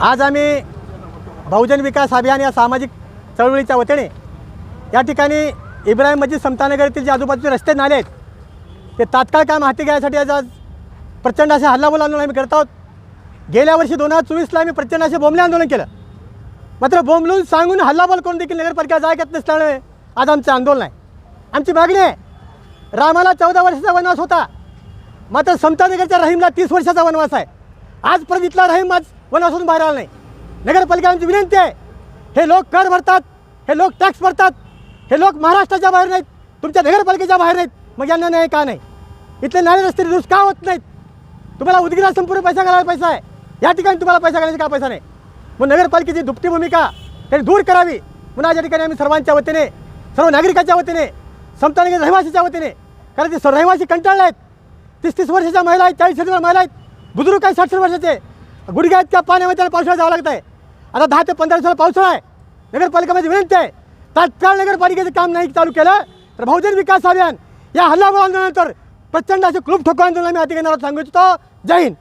आज आम्ही बहुजन विकास अभियान या सामाजिक चळवळीच्या वतीने या ठिकाणी इब्राहिम मस्जिद समतानगर येथील जे आजूबाजूचे रस्ते नाले आहेत ते तात्काळ काम हाती घ्यायसाठी आज आज प्रचंड असे हल्लाबोल आंदोलन आम्ही करत आहोत. गेल्या वर्षी दोन हजार चोवीसला आम्ही प्रचंड असे बोंबले आंदोलन केलं. मात्र बोंबलून सांगून हल्लाबोल करून देखील नगरपालिका जाग येत नसल्यामुळे आज आमचं आंदोलन आहे. आमची मागणी आहे रामाला चौदा वर्षाचा वनवास होता. मात्र समतानगरच्या रहीमला तीस वर्षाचा वनवास आहे. आजपर्यंत इथला रहीम आज वनासून बाहेर आला नाही. नगरपालिकांची विनंती आहे हे लोक कर भरतात हे लोक टॅक्स भरतात हे लोक महाराष्ट्राच्या बाहेर नाहीत तुमच्या नगरपालिकेच्या बाहेर नाहीत. मग यांना नाही का नाही? इथले नाले रस्ते दुरुस्त का होत नाहीत? तुम्हाला उदगीरा संपूर्ण पैसा घालायला पैसा आहे. या ठिकाणी तुम्हाला पैसा घालायचा का पैसा नाही? मग नगरपालिकेची दुपटी भूमिका त्यांनी दूर करावी. पुन्हा या ठिकाणी आम्ही सर्वांच्या वतीने सर्व नागरिकाच्या वतीने समतानगर रहिवासीच्या वतीने कारण ते सर्व रहिवासी कंटाळले आहेत. तीस तीस वर्षाच्या महिला आहेत चाळीस वर्षाच्या महिला आहेत. बुजुर्ग काय साठ वर्षाचे. गुडघे आहेत त्या पाण्यामध्ये त्यांना पावसाळ्यात जावं लागत आहे आता दहा ते पंधरा दिवसाला पावसाळा आहे. नगरपालिकेमध्ये विनंती आहे. तात्काळ नगरपालिकेचं काम नाही चालू केलं तर बहुजन विकास अभियान या हल्लाबोल आंदोलनानंतर प्रचंड असे क्लूप ठोको आंदोलन आम्ही हाती घेणार सांगू इच्छितो. जय हिंद.